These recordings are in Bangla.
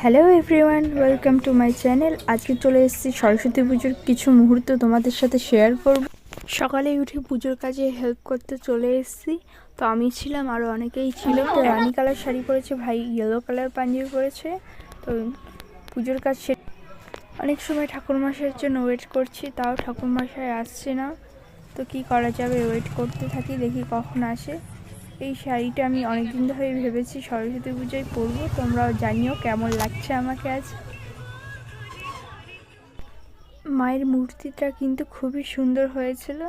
Hello everyone welcome to my channel আজকে চলে এসেছি সরস্বতী পুজোর কিছু মুহূর্ত তোমাদের সাথে শেয়ার করব। সকালে উঠে পুজোর কাজে হেল্প করতে চলে এসেছি। তো আমি ছিলাম আরও অনেকেই ছিল। তো রানী কালার শাড়ি পরেছে, ভাই ইয়েলো কালার পাঞ্জাবি পরেছে। তো পুজোর কাজ সে অনেক সময় ঠাকুরমশাইয়ের জন্য ওয়েট করছি, তাও ঠাকুরমশাই আসছে না। তো কি করা যাবে? ওয়েট করতে থাকি, দেখি কখন আসে। এই শাড়িটা আমি অনেক দিন ধরে ভেবেছি সরস্বতী পুজোয় পরবো। তোমরাও জানিও কেমন লাগছে আমাকে আজ। মায়ের মূর্তিটা কিন্তু খুবই সুন্দর হয়েছিল।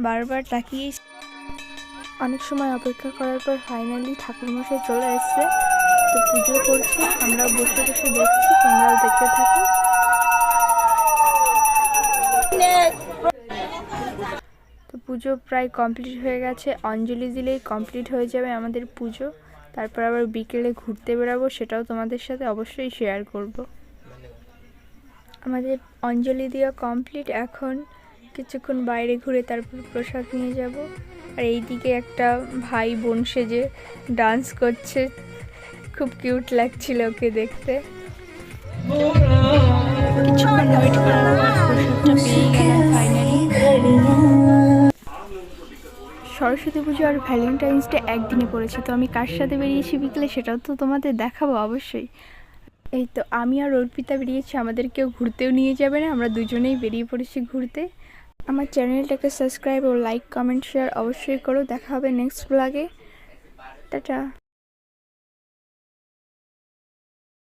বারবার তাকিয়ে অনেক সময় অপেক্ষা করার পর ফাইনালি ঠাকুরমশাই চলে এসছে। তো পুজো করছে আমরা বসে বসে দেখছি, তোমরাও দেখতে থাকো। তো পুজো প্রায় কমপ্লিট হয়ে গেছে। অঞ্জলি দিলেই কমপ্লিট হয়ে যাবে আমাদের পুজো। তারপর আবার বিকেলে ঘুরতে বেরাবো সেটাও তোমাদের সাথে অবশ্যই শেয়ার করব। আমাদের অঞ্জলি দেওয়া কমপ্লিট এখন কিছুক্ষণ বাইরে ঘুরে তারপর প্রসাদ নিয়ে যাব। আর এইদিকে একটা ভাই বোন সেজে ডান্স করছে। খুব কিউট লাগছিল ওকে দেখতে। কিছুক্ষণ ওয়েট করার সরস্বতী পুজো আর ভ্যালেন্টাইন্স ডে একদিনে পড়েছে, তো আমি কার সাথে বেরিয়েছি বিকেলে সেটাও তো তোমাদের দেখাবো অবশ্যই। এই তো আমি আর অর্পিতা বেরিয়েছি, আমাদের কেউ ঘুরতেও নিয়ে যাবে না, আমরা দুজনেই বেরিয়ে পড়েছি ঘুরতে। আমার চ্যানেলটাকে সাবস্ক্রাইব ও লাইক কমেন্ট শেয়ার অবশ্যই করো, দেখা হবে নেক্সট ব্লগে টাটা।